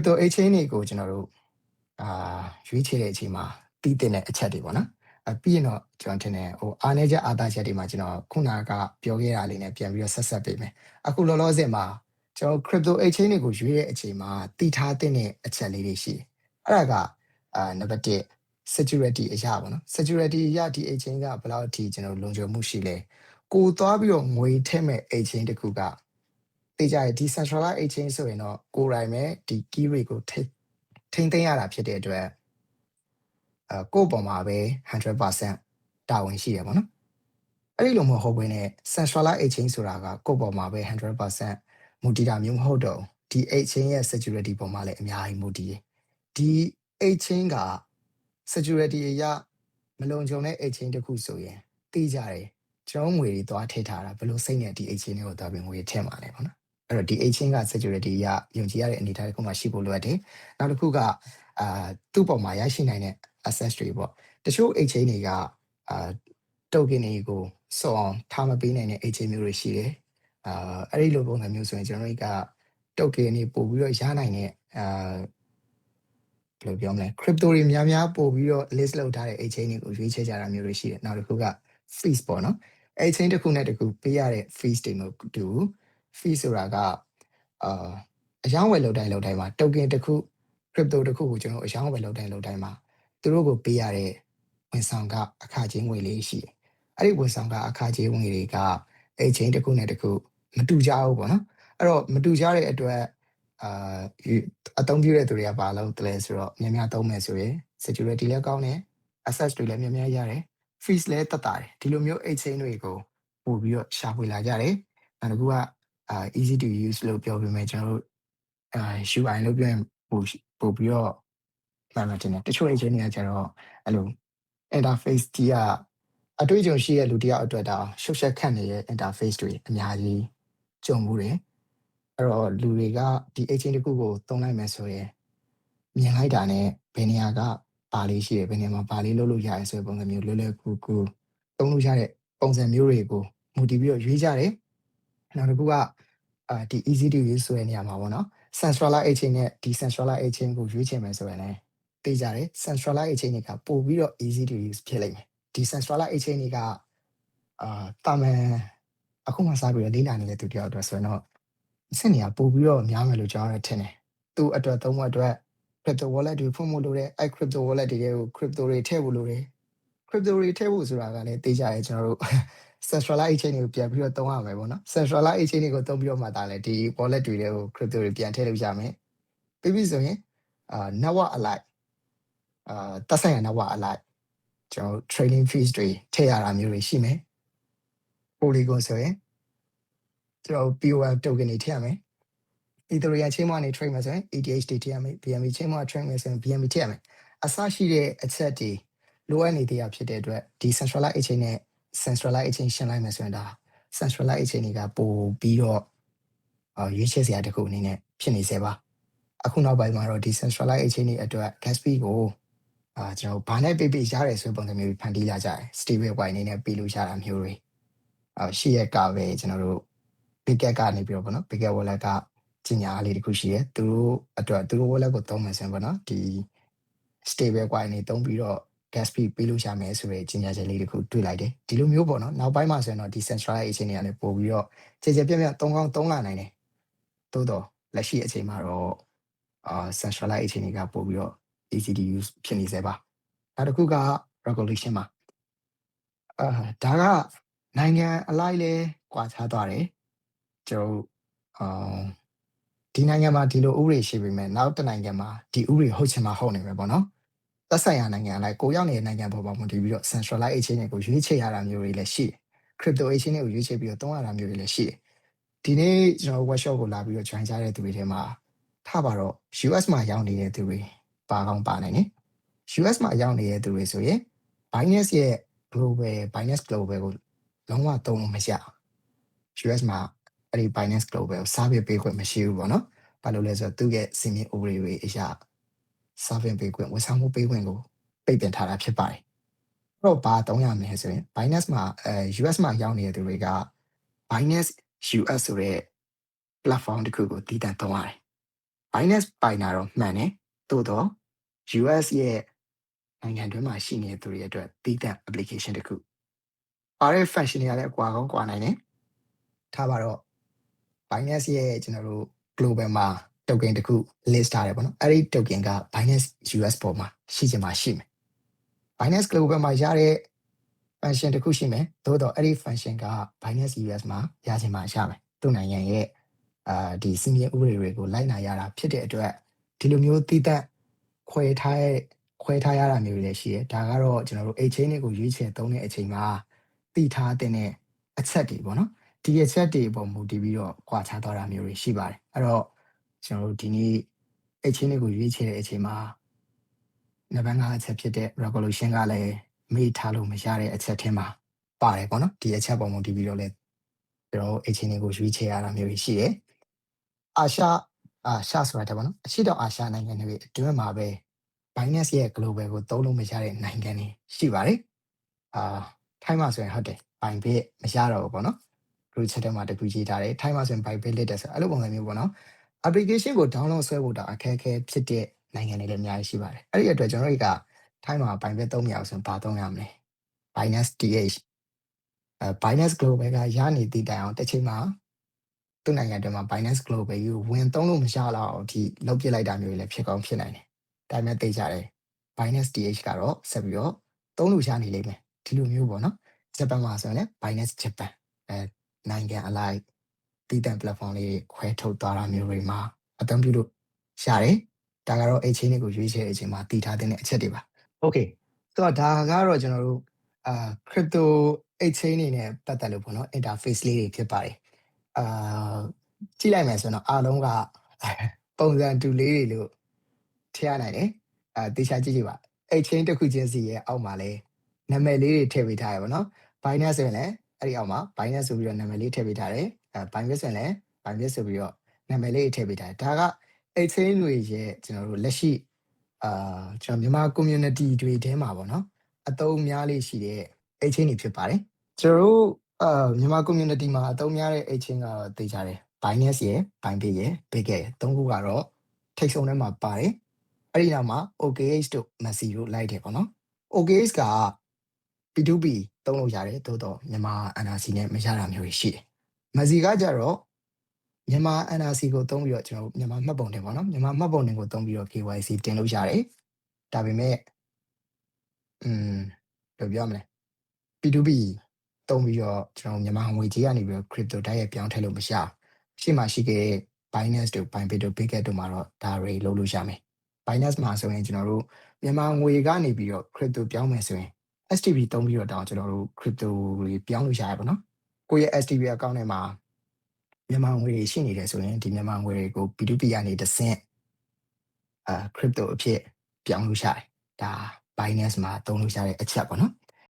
crypto exchange တွေကိုကျွန်တော်တို့အာရွေးချယ်တဲ့အချိန်မှာတည်တဲ့အချက်တွေပေါ့နော်အပြီးရင်တော့ကျွန်တော်ထင်တယ်ဟိုအားနေချက်အားသာချက်တွေမှာကျွန်တော်ခုနကပြောခဲ့တာလေးနဲ့ပြန်ပြီးတော့ဆက်ဆက်ပေးမယ်အခုလောလောဆယ်မှာကျွန်တော် crypto exchange တွေကိုရွေးတဲ့အချိန်မှာတည်ထားတဲ့အချက်လေးတွေရှိတယ်အဲ့ဒါကအာနံပါတ်1 security အရာပေါ့နော် security အရာဒီ exchange ကဘယ်လောက်အထိကျွန်တော်လုံခြုံမှုရှိလဲကိုသွားပြီးတော့ငွေထည့်မဲ့ exchange တခုက တေးကြရ decentralized exchange ဆိုရင်တော့ကိုယ်တိုင်ပဲဒီ key rate ကိုထိထိန်းသိမ်းရတာဖြစ်တဲ့အတွက်အဲကိုယ့်ပေါ်မှာပဲ100%တာဝန်ရှိရပါတော့အဲ့ဒီလိုမဟုတ်ဘဲနဲ့ centralized exchange ဆိုတာကကိုယ့်ပေါ်မှာပဲ100%မူတည်တာမျိုးမဟုတ်တော့ဒီ exchange ရဲ့ security ပေါ်မှာလည်းအများကြီးမူတည်တယ်ဒီ exchange က security အရမလုံခြုံတဲ့ exchange တစ်ခုဆိုရင်သိကြတယ်ကျွန်တော်ငွေတွေသွားထည့်ထားတာဘယ်လိုစိတ်နဲ့ဒီ exchange တွေကိုသွားပြီးငွေထည့်မှာလဲပေါ့နော် အဲ့တော့ဒီ exchange က security အရယုံကြည်ရတဲ့အနေအထားတစ်ခုမှရှိဖို့လိုအပ်တယ်နောက်တစ်ခုကအာသူ့ပေါ်မှာရရှိနိုင်တဲ့ access တွေပေါ့တချို့ exchange တွေကအာ token တွေကိုစောအောင်ထားမပေးနိုင်တဲ့ exchange မျိုးတွေရှိတယ်အာအဲ့ဒီလိုပုံစံမျိုးဆိုရင်ကျွန်တော်တို့က token တွေပို့ပြီးတော့ရနိုင်တဲ့အာဘယ်လိုပြောမလဲ crypto တွေများများပို့ပြီးတော့ list လုပ်ထားတဲ့ exchange တွေကိုရွေးချယ်ကြတာမျိုးတွေရှိတယ်နောက်တစ်ခုက fees ပေါ့နော် exchange တစ်ခုနဲ့တစ်ခုပေးရတဲ့ fees တွေမတူ fees ဆိုတာကအာအယောင်းဝယ်လုပ်တိုင်းလုပ်တိုင်းမှာ token တစ်ခု crypto တစ်ခုကိုကျွန်တော်အယောင်းဝယ်လုပ်တိုင်းလုပ်တိုင်းမှာသူတို့ကိုပေးရတဲ့ဝန်ဆောင်ကအခကြေးငွေလေးရှိတယ်အဲ့ဒီဝန်ဆောင်ကအခကြေးငွေတွေက exchange တစ်ခုနဲ့တစ်ခုမတူကြဘူးပေါ့နော်အဲ့တော့မတူကြတဲ့အတွက်အာအသုံးပြုတဲ့သူတွေကဘာလုပ်တယ်လဲဆိုတော့များများသုံးမယ်ဆိုရင် security လည်းကောင်းတယ် access တွေလည်းများများရတယ် fees လည်းတက်တာတယ်ဒီလိုမျိုး exchange တွေကိုပို့ပြီးတော့ရှာဖွေလာကြတယ်နောက်တစ်ခုက အာ easy to use လို့ပြောပြီးမှကျွန်တော်တို့အာ UI လို့ပြောရင်ပို့ပို့ပြီးတော့မှန်မှန်တင်တယ်တချို့ exchange တွေကကျတော့အဲ့လို interface ကြီးကအတွေ့အကြုံရှိတဲ့လူတယောက်အတွက်ဒါရှုပ်ရှက်ခတ်နေတဲ့ interface တွေအများကြီးကြုံမှုတယ်အဲ့တော့လူတွေကဒီ agent တစ်ခုကိုသုံးလိုက်မယ်ဆိုရင်မြင်လိုက်တာနဲ့ဘယ်နေရာကပါလေးရှိတယ်ဘယ်နေရာမှာပါလေးလုပ်လို့ရတယ်ဆိုတဲ့ပုံစံမျိုးလွယ်လွယ်ကူကူသုံးလို့ရတဲ့ပုံစံမျိုးတွေကိုမူတည်ပြီးတော့ရွေးကြတယ် နောက်တစ်ခုကအာဒီ easy to use ဆိုတဲ့နေရာမှာပေါ့နော် centralized agent နဲ့ decentralized agent ကိုရွေးချယ်မယ်ဆိုရင်လည်းသိကြတယ် centralized agent တွေကပို့ပြီးတော့ easy to use ဖြစ်လိမ့်မယ် decentralized agent တွေကအာတာမန်အခုမှစပြီးတော့လေ့လာနေတဲ့သူတယောက်အတွက်ဆိုရင်တော့အဆင့်နေရာပို့ပြီးတော့များမယ်လို့ကျွန်တော်လည်းထင်တယ်သူ့အတွက်သုံးဖို့အတွက် crypto wallet တွေဖွင့်ဖို့လိုတယ်အဲ crypto wallet တွေကို crypto တွေထည့်ဖို့လိုတယ် crypto တွေထည့်ဖို့ဆိုတာကလည်းသိကြရဲကျွန်တော်တို့ centralized exchange တွေကိုပြန်ပြီးတော့သုံးရမယ်ပေါ့နော် centralized exchange တွေကိုသုံးပြီးတော့မှဒါလည်းဒီ wallet တွေကို crypto တွေပြန်ထည့်လို့ရမယ်ပြီးပြီဆိုရင်အာ network alike အာတက်ဆိုင်ရ network alike ကျွန်တော် trading fees တွေထည့်ရတာမျိုးတွေရှိမယ် polygon ဆိုရင်ကျွန်တော် POM token တွေထည့်ရမယ် Ethereum chain မှာနေ trade မယ်ဆိုရင် ETH တွေထည့်ရမယ် BNB chain မှာ trade မယ်ဆိုရင် BNB ထည့်ရမယ်အစရှိတဲ့အချက်တွေ လိုအပ်နေသေးတာဖြစ်တဲ့အတွက်ဒီ centralized exchange နဲ့ centralized exchange ရှင်းလိုက်မယ်ဆိုရင်ဒါ centralized exchange တွေကပို့ပြီးတော့အာရွေးချယ်စရာတစ်ခုအနေနဲ့ဖြစ်နေစေပါအခုနောက်ပိုင်းမှာတော့ decentralized exchange တွေအတွက် gas fee ကိုအာကျွန်တော်ဘာနဲ့ပေးပေးရတယ်ဆိုတဲ့ပုံစံမျိုးဖန်တီးလာကြတယ် stable coin အနေနဲ့ပေးလို့ရတာမျိုးတွေအာရှိရကပဲကျွန်တော်တို့ big cat ကနေပြီးတော့ဗောနော် big cat wallet ကကြီးညာလေးတစ်ခုရှိတယ်သူတို့အတွက်သူတို့ wallet ကိုသုံးမယ်ဆိုရင်ဗောနော်ဒီ stable coin တွေသုံးပြီးတော့ gas fee ပေးလို့ရမယ်ဆိုတဲ့ကြီးညာချက်လေးတစ်ခုတွေ့လိုက်တယ်ဒီလိုမျိုးပေါ့နော်နောက်ပိုင်းမှာဆိုရင်တော့ decentralized exchange တွေကလည်းပို့ပြီးတော့ကျေကျေပြတ်ပြတ်သုံးကောင်းသုံးလာနိုင်တယ်သို့တော့လက်ရှိအချိန်မှာတော့အာ centralized exchange တွေကပို့ပြီးတော့ easy to use ဖြစ်နေစေပါနောက်တစ်ခုက regulation မှာအာဒါကနိုင်ငံအလိုက်လဲကွာခြားသွားတယ်ကျွန်တော်အာဒီနိုင်ငံမှာဒီလိုဥပဒေရှိပေမဲ့နောက်တစ်နိုင်ငံမှာဒီဥပဒေဟုတ်ချင်မှဟုတ်နေမယ်ပေါ့နော် သက်ဆိုင်ရာနိုင်ငံအလိုက်ကိုရောက်နေတဲ့နိုင်ငံပေါ်မှာမူတည်ပြီးတော့ centralized exchange တွေကိုရွေးချယ်ရတာမျိုးတွေလည်းရှိတယ် crypto exchange တွေကိုရွေးချယ်ပြီးတော့သုံးရတာမျိုးတွေလည်းရှိတယ်ဒီနေ့ကျွန်တော် workshop ကိုလာပြီးတော့ join ကြတဲ့သူတွေထဲမှာထားပါတော့ US မှာရောက်နေတဲ့သူတွေပါကောင်းပါနိုင်တယ် US မှာရောက်နေတဲ့သူတွေဆိုရင် Binance ရဲ့ global Binance global ကိုလုံးဝသုံးလို့မရဘူး US မှာအဲ့ဒီ Binance global ကို service ပေးခွင့်မရှိဘူးပေါ့နော်ဘာလို့လဲဆိုတော့သူ့ရဲ့စီမင်းဥပဒေတွေအရာ service ပေးခွင့်ဝန်ဆောင်မှုပေးခွင့်ကိုပိတ်ပင်ထားတာဖြစ်ပါတယ်အဲ့တော့ဘာသုံးရမလဲဆိုရင် Binance မှာအဲ US မှာရောက်နေတဲ့သူတွေက Binance US ဆိုတဲ့ platform တစ်ခုကိုတည်တံ့သုံးရတယ် Binance ပိုင်တာတော့မှန်တယ်သို့တော့ US ရဲ့နိုင်ငံတွင်းမှာရှိနေတဲ့သူတွေအတွက်တည်တံ့ application တစ်ခုပါတဲ့ function တွေကလည်းအကွာကောင်းကွာနိုင်တယ်ထားပါတော့ Binance ရဲ့ကျွန်တော်တို့ global မှာ token တစ်ခု list ထားတယ်ပေါ့နော်အဲ့ဒီ token က Binance US ပေါ်မှာရှိချင်မှာရှိမယ် Binance global မှာရတဲ့ function တစ်ခုရှိမယ်သို့တော့အဲ့ဒီ function က Binance US မှာရချင်မှာရမယ်သူ့နိုင်ငံရဲ့အာဒီစီမီဥပဒေတွေကိုလိုက်နာရတာဖြစ်တဲ့အတွက်ဒီလိုမျိုးတည်တံ့ခွဲထားရဲ့ခွဲထားရတာမျိုးတွေလည်းရှိတယ်ဒါကတော့ကျွန်တော်တို့ exchange တွေကိုရွေးချယ်သုံးတဲ့အချိန်မှာတည်ထားတဲ့အချက်တွေပေါ့နော်ဒီအချက်တွေပေါ်မူတည်ပြီးတော့ကွာခြားသွားတာမျိုးတွေရှိပါတယ်အဲ့တော့ ကျွန်တော်တို့ဒီနေ့အချင်းတွေကိုရွေးချယ်တဲ့အချိန်မှာနံပါတ်5အချက်ဖြစ်တဲ့ revolution ကလည်းမေ့ထားလို့မရတဲ့အချက်ထဲမှာပါတယ်ပေါ့နော်ဒီအချက်ပေါ်မူတည်ပြီးတော့လည်းကျွန်တော်တို့အချင်းတွေကိုရွေးချယ်ရတာမျိုးတွေရှိတယ်အာရှအာရှဆိုတာတဲ့ပေါ့နော်အရှိတောင်အာရှနိုင်ငံတွေအတွင်းမှာပဲ Binance ရဲ့ global ကိုသုံးလို့မရတဲ့နိုင်ငံတွေရှိပါတယ်အာထိုင်းမှာဆိုရင်ဟုတ်တယ် Binance မရတော့ဘူးပေါ့နော် group chat ထဲမှာတခုရေးထားတယ်ထိုင်းမှာဆိုရင် byte bit လက်တယ်ဆိုအဲ့လိုပုံစံမျိုးပေါ့နော် application ကို download ဆွဲဖို့တော့အခက်အခဲဖြစ်တဲ့နိုင်ငံတွေလည်းအများကြီးရှိပါတယ်အဲ့ဒီအတွက်ကျွန်တော်တို့ကထိုင်းမှာ byte bit သုံးမရအောင်ဆိုရင်ဘာသုံးရမလဲ Binance TH အဲ Binance Global ကရနေတည်တိုင်အောင်တစ်ချိန်မှာသူ့နိုင်ငံအတွင်းမှာ Binance Global ကိုဝင်သုံးလို့မရတော့အောင်ဒီလောက်ပြစ်လိုက်တာမျိုးတွေလည်းဖြစ်ကောင်းဖြစ်နိုင်တယ်ဒါပေမဲ့သိကြတယ် Binance TH ကတော့ဆက်ပြီးတော့သုံးလို့ရနေလိမ့်မယ်ဒီလိုမျိုးပေါ့နော်ဂျပန်မှာဆိုရင်လည်း Binance Japan အဲနိုင်ငံအလိုက် တည်တံ့ platform လေးခွဲထုတ်သွားတာမျိုးတွေမှာအသုံးပြုလို့ရတယ်။ဒါကတော့ exchange တွေကိုရွေးချယ်တဲ့အချိန်မှာတည်ထားတဲ့အချက်တွေပါ။ Okay ဆိုတော့ဒါကတော့ကျွန်တော်တို့အာ crypto exchange နေနဲ့ပတ်သက်လို့ပေါ့နော် interface လေးတွေဖြစ်ပါတယ်။အာကြည့်လိုက်မယ်ဆိုတော့အားလုံးကပုံစံတူလေးတွေလို့ထင်ရနိုင်တယ်။အဲတေချာကြည့်ကြည့်ပါ။ exchange တစ်ခုချင်းစီရဲ့အောက်မှာလဲနာမည်လေးတွေထည့်ပေးထားရပါတော့။ Binance ဆိုရင်လည်းအဲ့ဒီအောက်မှာ Binance ဆိုပြီးတော့နာမည်လေးထည့်ပေးထားတယ် အဲ Binance ဆိုရင်လည်း Binance ဆိုပြီးတော့နာမည်လေးထည့်ပေးထားတယ်ဒါက exchange တွေရဲ့ကျွန်တော်တို့လက်ရှိအာကျွန်တော်မြန်မာ community တွေထဲမှာပေါ့နော်အသုံးများလေးရှိတဲ့ exchange တွေဖြစ်ပါတယ်ကျွန်တော်တို့အာမြန်မာ community မှာအသုံးများတဲ့ exchange ကတော့သိကြတယ် Binance ရယ် Binance ရယ် Bigget ရယ်သုံးခုကတော့ထိတ်ဆုံးထဲမှာပါတယ်အဲ့ဒီနောက်မှာ OKX တို့ Mercy တို့လိုက်တယ်ပေါ့နော် OKX က P2P သုံးလို့ရတယ်သို့တော့မြန်မာ NRC နဲ့မရတာမျိုးတွေရှိတယ်။ မစီကကြတော့မြန်မာ NRC ကိုသုံးပြီးတော့ကျွန်တော်တို့မြန်မာမှတ်ပုံတင်ပေါ့နော်မြန်မာမှတ်ပုံတင်ကိုသုံးပြီးတော့ KYC တင်လို့ရတယ်။ဒါပေမဲ့อืมဘယ်လိုပြောမလဲ P2P သုံးပြီးတော့ကျွန်တော်မြန်မာငွေကြေးကနေပြီးတော့ crypto တိုက်ရိုက်ပြောင်းထည့်လို့မရဘူး။ရှေ့မှာရှိခဲ့တဲ့ Binance တို့ Bybit တို့ Bitget တို့မှာတော့ဒါတွေလုပ်လို့ရမယ်။ Binance မှာဆိုရင်ကျွန်တော်တို့မြန်မာငွေကနေပြီးတော့ crypto ပြောင်းမယ်ဆိုရင် STB သုံးပြီးတော့တောင်းကျွန်တော်တို့ crypto တွေပြောင်းလို့ရရပါတော့။ ကိုယ့်ရဲ့ STB account ထဲမှာမြန်မာငွေတွေရှိနေတယ်ဆိုရင်ဒီမြန်မာငွေတွေကို P2P ကနေတစ်ဆင့်အာ crypto အဖြစ်ပြောင်းလို့ရတယ်။ဒါ Binance မှာသုံးလို့ရတဲ့အချက်ပေါ့နော်